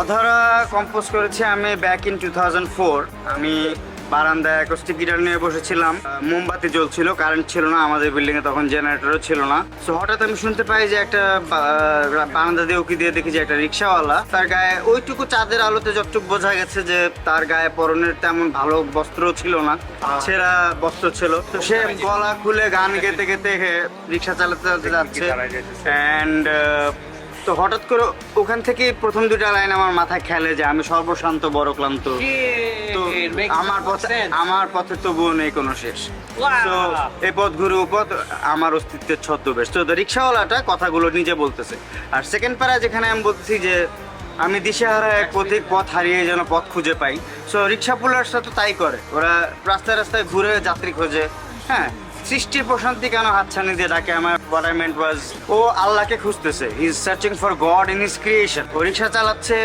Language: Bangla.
অধরা কম্পোজ করেছি আমি ব্যাক ইন টু আমি বারান্দায় অ্যাকোস্টিক গিটার নিয়ে বসেছিলাম। মোমবাতি জ্বলছিল কারেন্ট ছিল না, আমাদের বিল্ডিং এ তখন জেনারেটরও ছিল না। সো হঠাৎ আমি শুনতে পাই যে একটা বারান্দা দিয়ে উকি দিয়ে দেখি যে একটা রিক্সাওয়ালা। তার গায়ে ওইটুকু চাঁদের আলোতে যতটুকু বোঝা গেছে যে তার গায়ে পরনের তেমন ভালো বস্ত্র ছিল না ছেঁড়া বস্ত্র ছিল। তো সে গলা খুলে গান গেতে গেতে রিক্সা চালাতে চালাতে যাচ্ছে। অ্যান্ড তো হঠাৎ করে ওখান থেকে প্রথম দুটা লাইন আমার মাথায় খেলে যে আমি সর্বশান্ত বড় ক্লান্ত। তো আমার পথে আমার পথে তবুও নেই কোনো শেষ। তো এই পথ ঘুরে পথ আমার অস্তিত্বের ছদ্মবেশ। তো রিক্সাওয়ালাটা কথাগুলো নিজে বলতেছে। আর সেকেন্ড প্যারা যেখানে আমি বলতেছি যে আমি দিশেহারা এক পথিক পথ হারিয়ে যেন পথ খুঁজে পাই। সো রিক্সা পুলারসরা তো তাই করে। ওরা রাস্তায় রাস্তায় ঘুরে যাত্রী খোঁজে। হ্যাঁ সৃষ্টির প্রশান্তি কেন হাতছানি দিয়ে ডাকে আমার what I meant ও আল্লাহকে খুঁজতেছে। He is searching for God in his creation O rickshaw চালাচ্ছে।